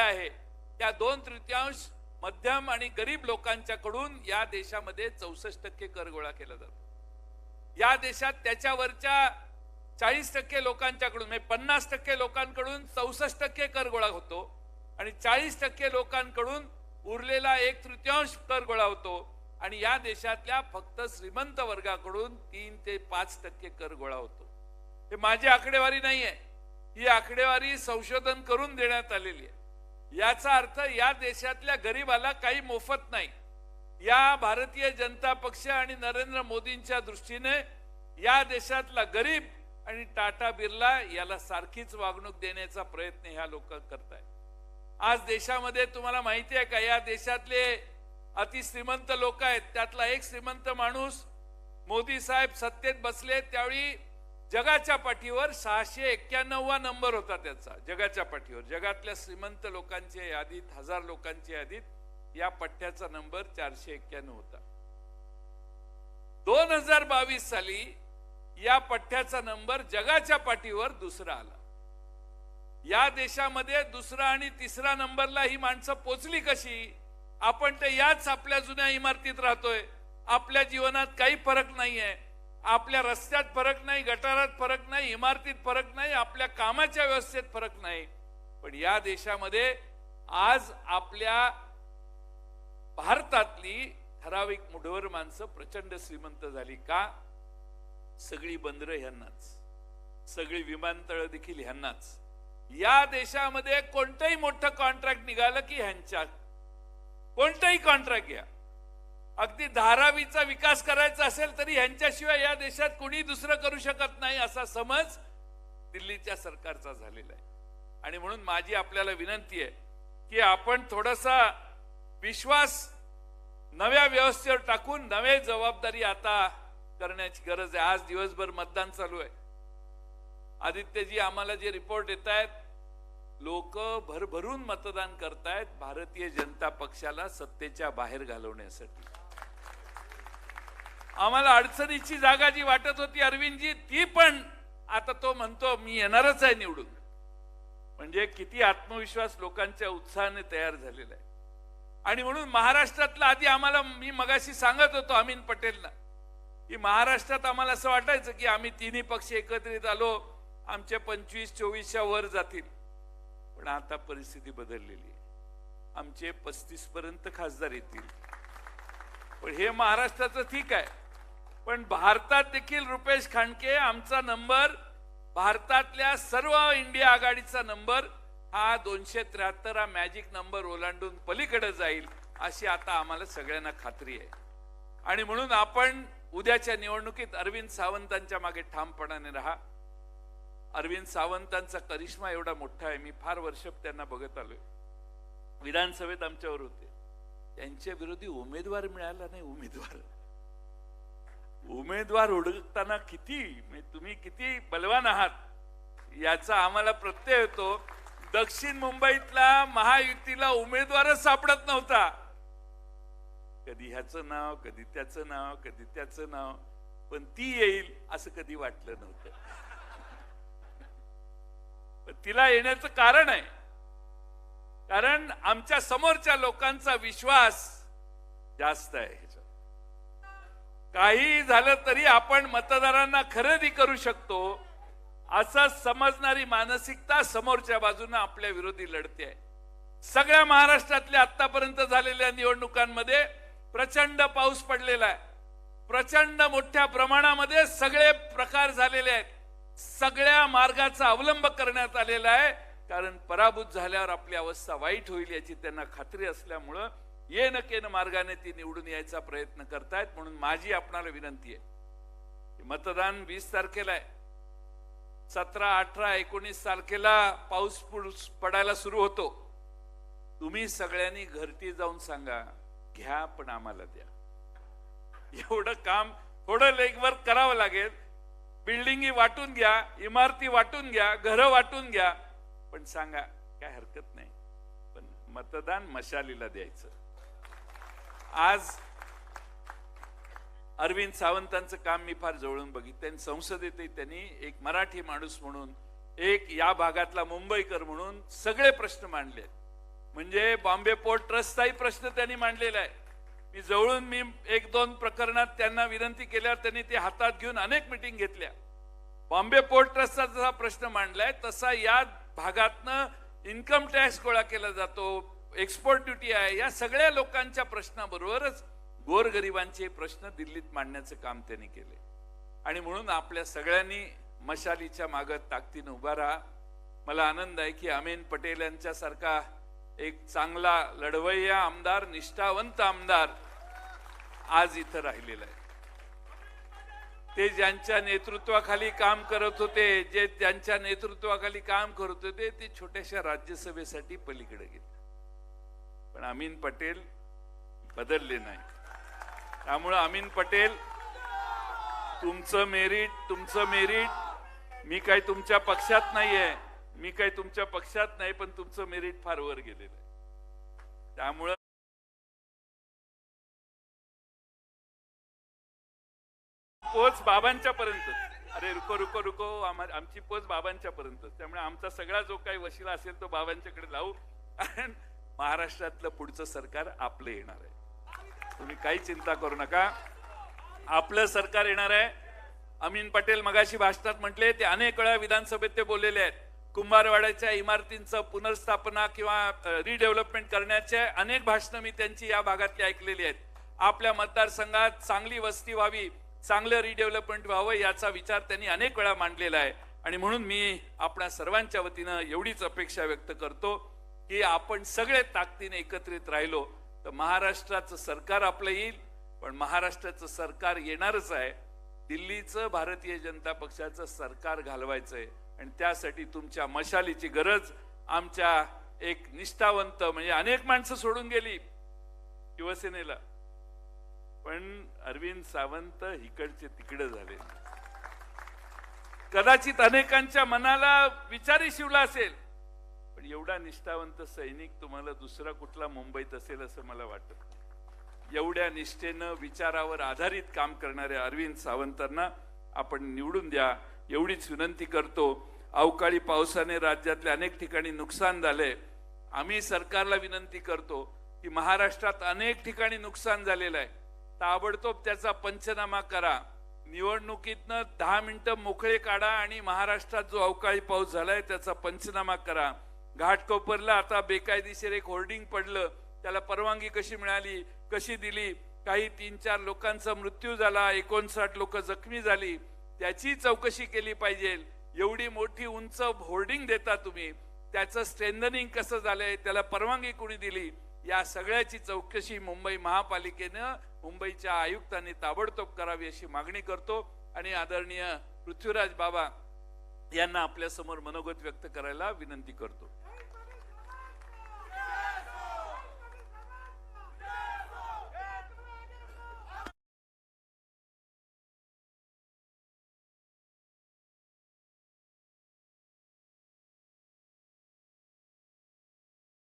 आहे. त्या दोन तृतीयांश मध्यम आणि गरीब लोकांच्याकडून या देशामध्ये चौसष्ट टक्के कर गोळा केला जातो. या देशात त्याच्यावरच्या चाळीस टक्के लोकांच्याकडून म्हणजे पन्नास टक्के लोकांकडून चौसष्ट टक्के कर गोळा होतो आणि चाळीस टक्के लोकांकडून उरलेला एक तृतीयांश कर गोळा होतो आणि या देशातल्या फक्त श्रीमंत वर्गाकडून तीन ते पाच टक्के कर गोळा होतो. हे माझी आकडेवारी नाही आहे ही आकडेवारी संशोधन करून देण्यात आलेली आहे. याचा अर्थ या देशातल्या गरीबाला काही मोफत नाही. या भारतीय जनता पक्ष आणि नरेंद्र मोदींच्या दृष्टीने या देशातला गरीब आणि टाटा बिर्ला याला सारखीच वागणूक देण्याचा प्रयत्न ह्या लोक करतायत. आज देशामध्ये तुम्हाला माहिती आहे का या देशातले अतिश्रीमंत लोक आहेत त्यातला एक श्रीमंत माणूस मोदी साहेब सत्तेत बसले त्यावेळी जगाच्या पाठीवर सहाशे एक्क्याण्णववा नंबर होता त्याचा. जगाच्या पाठीवर. जगातल्या श्रीमंत लोकांच्या यादीत हजार लोकांच्या यादीत या पट्ट्याचा नंबर चारशे एक्क्याण्णव होता. दोन हजार बावीस साली या पट्ट्याचा नंबर जगाच्या पाठीवर दुसरा आला. या देशामध्ये दुसरा आणि तिसरा नंबरला ही माणसं पोचली कशी? आपण तर याच आपल्या जुन्या इमारतीत राहतोय. आपल्या जीवनात काही फरक नाहीये. आपल्या रस्त्यात फरक नाही गटारात फरक नाही इमारतीत फरक नाही आपल्या कामाच्या व्यवस्थेत फरक नाही. पण या देशामध्ये आज आपल्या भारतातली ठराविक मुठभर माणसं प्रचंड श्रीमंत झाली का? सगळी बंदरं ह्यांनाच. सगळी विमानतळ देखील ह्यांनाच. या देशामध्ये कोणतंही मोठं कॉन्ट्रॅक्ट निघालं की ह्यांच्या कोणतंही कॉन्ट्रॅक्ट घ्या. अगदी धारावीचा विकास करायचा असेल तरी ह्यांच्याशिवाय या देशात कुणी दुसरं करू शकत नाही असा समज दिल्लीच्या सरकारचा झालेला आहे. आणि म्हणून माझी आपल्याला विनंती आहे की आपण थोडासा विश्वास नव्या व्यवस्थेवर टाकून नवे जबाबदारी आता करण्याची गरज आहे. आज दिवसभर मतदान चालू आहे. आदित्यजी आम्हाला जे रिपोर्ट येत आहेत लोक भरभरून मतदान करतायत भारतीय जनता पक्षाला सत्तेच्या बाहेर घालवण्यासाठी. आम्हाला अडचणीची जागा जी वाटत होती अरविंदजी ती पण आता तो म्हणतो मी येणारच आहे निवडून. म्हणजे किती आत्मविश्वास लोकांच्या उत्साहाने तयार झालेला आहे. आणि म्हणून महाराष्ट्रातला आधी आम्हाला मी मगाशी सांगत होतो अमीन पटेलना की महाराष्ट्रात आम्हाला असं वाटायचं की आम्ही तिन्ही पक्ष एकत्रित आलो आमचे पंचवीस चोवीसच्या वर जातील. पण आता परिस्थिती बदललेली आहे. आमचे पस्तीस पर्यंत खासदार येतील. पण हे महाराष्ट्राचं ठीक आहे. पण भारतात देखील रुपेश खांडके आमचा नंबर भारतातल्या सर्व इंडिया आघाडीचा नंबर हा दोनशे त्र्याहत्तर हा मॅजिक नंबर ओलांडून पलीकडे जाईल अशी आता आम्हाला सगळ्यांना खात्री आहे. आणि म्हणून आपण उद्याच्या निवडणुकीत अरविंद सावंतांच्या मागे ठामपणाने राहा. अरविंद सावंतांचा करिश्मा एवढा मोठा आहे मी फार वर्ष त्यांना बघत आलोय. विधानसभेत आमच्यावर होते. त्यांच्या विरोधी उमेदवार मिळाला नाही उमेदवार. उमेदवार हुडकताना किती म्हणजे तुम्ही किती बलवान आहात? याचा आम्हाला प्रत्यय येतो दक्षिण मुंबईतला महायुतीला उमेदवारच सापडत नव्हता. कधी ह्याचं नाव कधी त्याचं नाव कधी त्याचं नाव पण ती येईल असं कधी वाटलं नव्हतं. तिला येण्याचं कारण आहे. कारण आमच्या समोरच्या लोकांचा विश्वास जास्त आहे. काही झालं तरी आपण मतदारांना खरेदी करू शकतो असं समजणारी मानसिकता समोरच्या बाजूने आपल्या विरोधी लढते आहे. सगळ्या महाराष्ट्रातल्या आतापर्यंत झालेल्या निवडणुकांमध्ये प्रचंड पाऊस पडलेला आहे. प्रचंड मोठ्या प्रमाणामध्ये सगळे प्रकार झालेले आहेत. सगळ्या मार्गाचा अवलंब करण्यात आलेला आहे. कारण पराभूत झाल्यावर आपली अवस्था वाईट होईल याची त्यांना खात्री असल्यामुळं ये न केन मार्गाने ती निवडून यायचा प्रयत्न करतायत म्हणून माझी आपणाला विनंती आहे. मतदान वीस तारखेला आहे. सतरा अठरा एकोणीस तारखेला पाऊस पडायला सुरू होतो. तुम्ही सगळ्यांनी घरटी जाऊन सांगा घ्या पण आम्हाला द्या. एवढं काम थोडं लेगवर्क करावं लागेल. बिल्डिंगी वाटून घ्या इमारती वाटून घ्या घरं वाटून घ्या पण सांगा काय हरकत नाही. पण मतदान मशालीला द्यायचं. आज अरविंद सावंतांचं काम मी फार जवळून बघितलं. आणि संसदेतही त्यांनी एक मराठी माणूस म्हणून एक या भागातला मुंबईकर म्हणून सगळे प्रश्न मांडले. म्हणजे बॉम्बे पोर्ट ट्रस्टचाही प्रश्न त्यांनी मांडलेला आहे. मी जवळून मी एक दोन प्रकरणात त्यांना विनंती केल्यावर त्यांनी ते हातात घेऊन अनेक मिटिंग घेतल्या. बॉम्बे पोर्ट ट्रस्टचा जसा प्रश्न मांडलाय तसा या भागातनं इन्कम टॅक्स गोळा केला जातो. एक्सपोर्ट ड्युटी आहे या सगळ्या लोकांच्या प्रश्नाबरोबरच गोरगरिबांचे प्रश्न दिल्लीत मांडण्याचं काम त्यांनी केले. आणि म्हणून आपल्या सगळ्यांनी मशालीच्या मागत ताकदीनं उभा राहा. मला आनंद आहे की अमीन पटेल यांच्यासारखा एक चांगला लढवय्या आमदार निष्ठावंत आमदार आज इथं राहिलेला आहे. ते ज्यांच्या नेतृत्वाखाली काम करत होते जे त्यांच्या नेतृत्वाखाली काम करत होते ते छोट्याशा राज्यसभेसाठी पलीकडे गेले. पण अमीन पटेल बदलले नाही त्यामुळं अमीन पटेल तुमचं मेरिट तुमचं मेरिट मी काही तुमच्या पक्षात नाहीये मी काही तुमच्या पक्षात नाही पण तुमचं मेरिट फार वर गेलेलं आहे. त्यामुळं पोच बाबांच्या पर्यंत अरे रुको रुको रुको आमची पोच बाबांच्या पर्यंत त्यामुळे आमचा सगळा जो काही वशिला असेल तो बाबांच्याकडे लावू महाराष्ट्रातलं पुढचं सरकार आपलं येणार आहे. तुम्ही काही चिंता करू नका. आपलं सरकार येणार आहे. अमीन पटेल मगाशी भाषणात म्हटले ते अनेक वेळा विधानसभेत ते बोललेले आहेत. कुंभारवाड्याच्या इमारतींचं पुनर्स्थापना किंवा रिडेव्हलपमेंट करण्याचे अनेक भाषणं मी त्यांची या भागातली ऐकलेली आहेत. आपल्या मतदारसंघात चांगली वस्ती व्हावी चांगलं रिडेव्हलपमेंट व्हावं याचा विचार त्यांनी अनेक वेळा मांडलेला आहे. आणि म्हणून मी आपल्या सर्वांच्या वतीनं एवढीच अपेक्षा व्यक्त करतो. की आपण सगळे ताकदीने एकत्रित राहिलो तर महाराष्ट्राचं सरकार आपलं येईल पण महाराष्ट्राचं सरकार येणारच आहे. दिल्लीचं भारतीय जनता पक्षाचं सरकार घालवायचंय आणि त्यासाठी तुमच्या मशालीची गरज आमच्या एक निष्ठावंत म्हणजे अनेक माणसं सोडून गेली शिवसेनेला. पण अरविंद सावंत इकडचे तिकडे झाले. कदाचित अनेकांच्या मनाला विचारी शिवला असेल. पण एवढा निष्ठावंत सैनिक तुम्हाला दुसरा कुठला मुंबईत असेल असं मला वाटत. एवढ्या निष्ठेनं विचारावर आधारित काम करणाऱ्या अरविंद सावंतांना आपण निवडून द्या. एवढीच विनंती करतो. अवकाळी पावसाने राज्यातल्या अनेक ठिकाणी नुकसान झालंय. आम्ही सरकारला विनंती करतो की महाराष्ट्रात अनेक ठिकाणी नुकसान झालेलं आहे. ताबडतोब त्याचा पंचनामा करा. निवडणुकीतनं दहा मिनिटं मोकळे काढा आणि महाराष्ट्रात जो अवकाळी पाऊस झालाय त्याचा पंचनामा करा. घाटकोपरला आता बेकायदेशीर एक होर्डिंग पडलं. त्याला परवानगी कशी मिळाली कशी दिली? काही तीन चार लोकांचा मृत्यू झाला एकोणसाठ लोक जखमी झाली. त्याची चौकशी केली पाहिजे. एवढी मोठी उंच होर्डिंग देता तुम्ही. त्याचं स्ट्रेंथनिंग कसं झालंय त्याला परवानगी कोणी दिली? या सगळ्याची चौकशी मुंबई महापालिकेनं मुंबईच्या आयुक्तांनी ताबडतोब करावी अशी मागणी करतो. आणि आदरणीय पृथ्वीराज बाबा यांना आपल्यासमोर मनोगत व्यक्त करायला विनंती करतो.